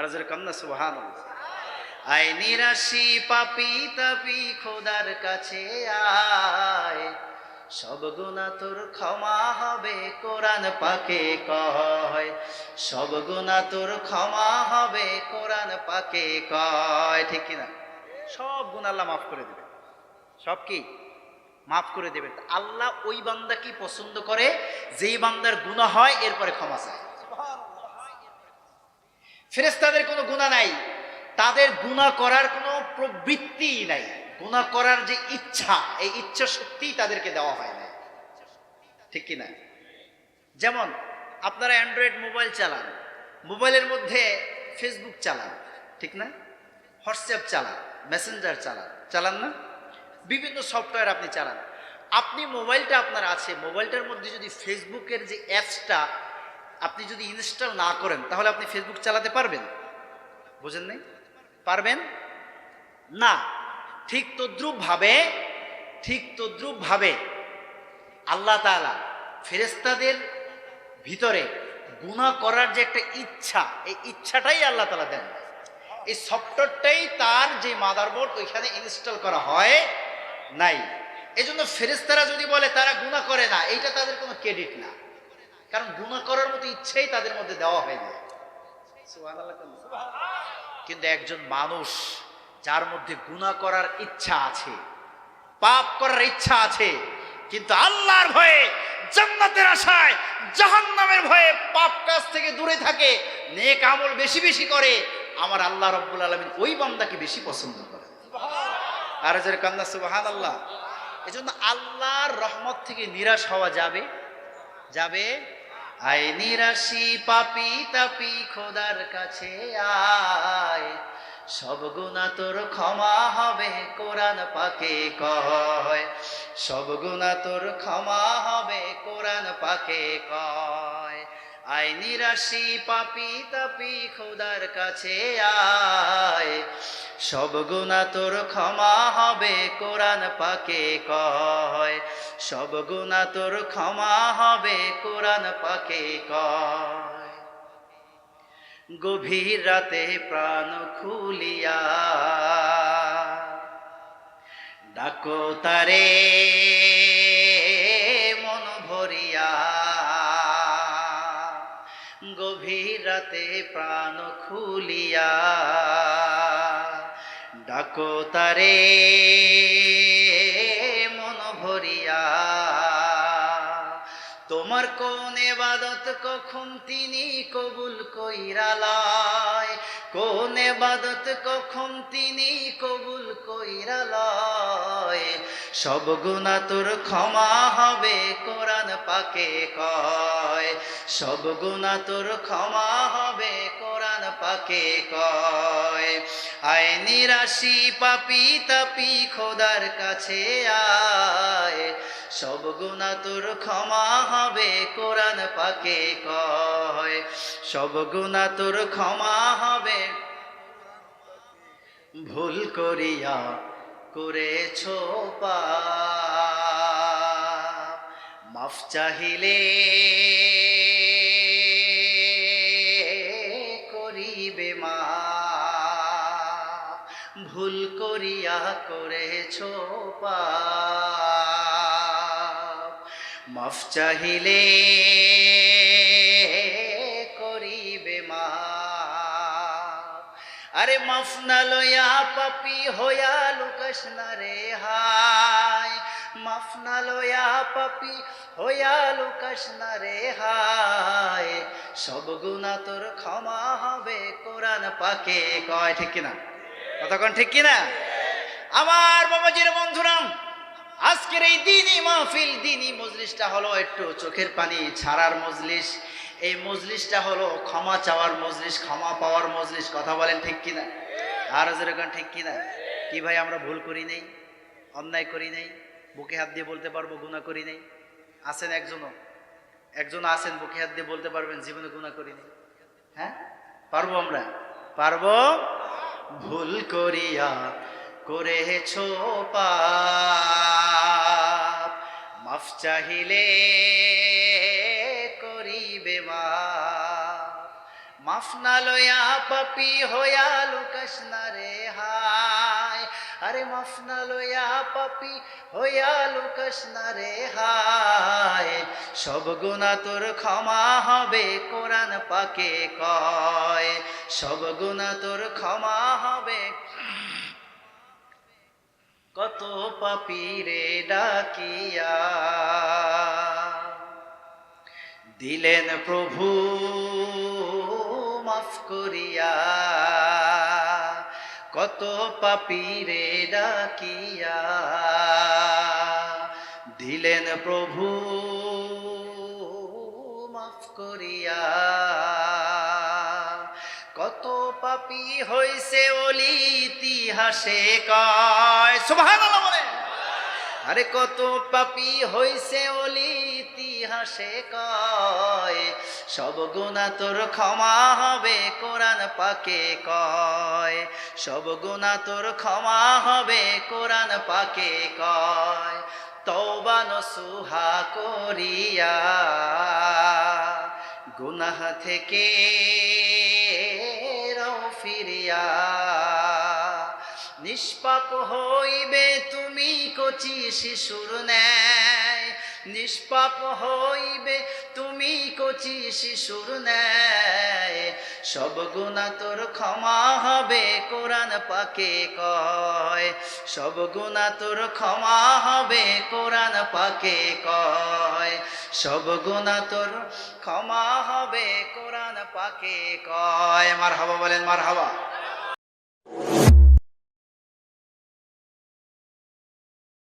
আর জোরে কন্যা সুহান আয় নিরাশি পাপি তাপি খোদার কাছে আয়। সব গুণা তোর ক্ষমা হবে, কোরআন পাকে কয়। সব গুণা তোর ক্ষমা হবে, কোরআন পাকে কয়। ঠিক কিনা? সব গুণ আল্লাহ মাফ করে দেবে সব কি? মাফ করে দেবে আল্লাহ ওই বান্দা কি পছন্দ করে? যেই বান্দার গুণা হয়, এরপরে ক্ষমা চায়। ফেরেস্তাদের কোনো গুণা নাই। তাদের গুণা করার কোনো প্রবৃত্তি নাই। গুণা করার যে ইচ্ছা, এই ইচ্ছা সত্যিই তাদেরকে দেওয়া হয় না ঠিক কি না যেমন, আপনারা অ্যান্ড্রয়েড মোবাইল চালান, মোবাইলের মধ্যে ফেসবুক চালান, ঠিক না? হোয়াটসঅ্যাপ চালান, মেসেঞ্জার চালান চালান না? বিভিন্ন সফটওয়্যার আপনি চালান। আপনি মোবাইলটা আপনার আছে, মোবাইলটার মধ্যে যদি ফেসবুকের যে অ্যাপসটা আপনি যদি ইনস্টল না করেন, তাহলে আপনি ফেসবুক চালাতে পারবেন। বুঝেন নাই? পারবেন? না। ঠিক তদ্রুপভাবে ঠিক তদ্রুপভাবে আল্লাহ তাআলা ফেরেস্তাদের ভিতরে গুণা করার যে একটা ইচ্ছা, এই ইচ্ছাটাই আল্লাহ তালা দেন। এই সফটওয়্যারটাই তার যে মাদারবোর্ড ওইখানে ইনস্টল করা হয় নাই। এজন্য ফেরেস্তারা যদি বলে, তারা গুণা করে না, এইটা তাদের কোনো ক্রেডিট না। কারণ গুণা করার মতো ইচ্ছেই তাদের মধ্যে দেওয়া হয়নি? কিন্তু একজন মানুষ যার মধ্যে গুণা করার ইচ্ছা আছে পাপ করার ইচ্ছা আছে কিন্তু আল্লাহর ভয়ে জান্নাতের আশায় জাহান্নামের ভয়ে পাপ কাজ থেকে দূরে থাকে নেক আমল বেশি বেশি করে আমার আল্লাহ রব্বুল আলমিন ওই বান্দাকে বেশি পছন্দ করে। আর যার কান্না সুবাহান আল্লাহ এজন্য আল্লাহর রহমত থেকে নিরাশ হওয়া যাবে? যাবে? আয় নিরাশি পাপি তাপি খোদার কাছে আয়। সব গুণা তোর ক্ষমা হবে, কোরআন পাকে কয়। সব গুণা তোর ক্ষমা হবে, কোরআন পাকে কয়। আয় নিরাশি পাপি তাপি খোদার কাছে আয়। সব গুণা তোর ক্ষমা হবে, কোরআন পাকে কয়। সব গুণা তোর ক্ষমা হবে, কোরআন পাকে কয়। গভীর রাতে প্রাণ খুলিয়া ডাকো তারে, মন ভরিয়া। গভীর রাতে প্রাণ খুলিয়া ডাকো তারে ভরিয়া তোমার কোন এবাদত কখন তিনি কবুল কইরালায়? কোন এবাদত কখন তিনি কবুল কইরালয়? সব গুণা তোর ক্ষমা হবে, কোরআন পাকে কয়। সব গুণা তোর ক্ষমা হবে, কোরআন পাকে কয়। আয় নিরাশি পাপি তাপি খোদার কাছে আয়। সব গুণা তোর ক্ষমা হবে, কোরআন পাকে কয়। সব গুণা তোর ক্ষমা হবে। ভুল করিয়া করেছ মাফ চাহিলে করিবে মা ভুল করিয়া করেছ পাপ। মাফ চাহিলে করিবে মা আরে মাফ না লয়া পাপি হইয়া লুকাস না রে হায়। মাফ না লয়া পাপি হইয়া লুকাস না রে হায়। সব গুণা তোর ক্ষমা হবে, কোরআন পাকে কয়, ঠিক কিনা? কতক্ষণ ঠিক কিনা? আমার বাবাজির বন্ধুরাম আজকের এই দিনই মাহফিল, দিনই মজলিসটা হলো একটু চোখের পানি ছাড়ার মজলিস। এই মজলিসটা হলো ক্ষমা চাওয়ার মজলিস, ক্ষমা পাওয়ার মজলিস, কথা বলেন ঠিক কিনা? আর যেরকম ঠিক কিনা? কি ভাই, আমরা ভুল করি নেই? অন্যায় করি নেই? বুকে হাত দিয়ে বলতে পারব গুণা করি নেই? আছেন একজনও? একজন আছেন, বুকে হাত দিয়ে বলতে পারবেন, জীবনে গুণা করি নেই। হ্যাঁ? পারব আমরা? পারব? ভুল করিয়া করেছ পাপ। মাফ চাহিলে করিবে মাফ না লয়া পাপি হয়া লুকাস না রে হায়। আরে মাফ না লয়া পাপি হয়া লুকাস না রে হায়। সব গুণা তোর ক্ষমা হবে, কোরআন পাকে কয়। সব গুণা তোর ক্ষমা হবে কত পাপি রে ডাকিয়া। দিলেন প্রভু, মাফ করিয়া। কত পাপি রে ডাকিয়া। দিলেন প্রভু, মাফ করিয়া। কত পাপি হইছে অলি ইতিহাসে কয়। সুবহানাল্লাহ বলে আরে কত পাপি হইছে অলি ইতিহাসে কয়। সব গুণা তোর ক্ষমা হবে, কোরআন পাকে কয়। সব গুণা তোর ক্ষমা হবে, কোরআন পাকে কয়। তওবা নসুহা করিয়া গুনাহ থেকে ফিরিয়া। নিষ্পাপ হইবে তুমি কচি শিশুর ন্যায়। নিষ্পাপ হইবে তুমি কচি শিশুর ন্যায়। সব গুণা তোর ক্ষমা হবে, কোরআন পাকে কয়। সব গুণা তোর ক্ষমা হবে, কোরআন পাকে কয়। সব গুণা তোর ক্ষমা হবে কোরআন পাকে কয়। মার হাবা বলেন মার হাবা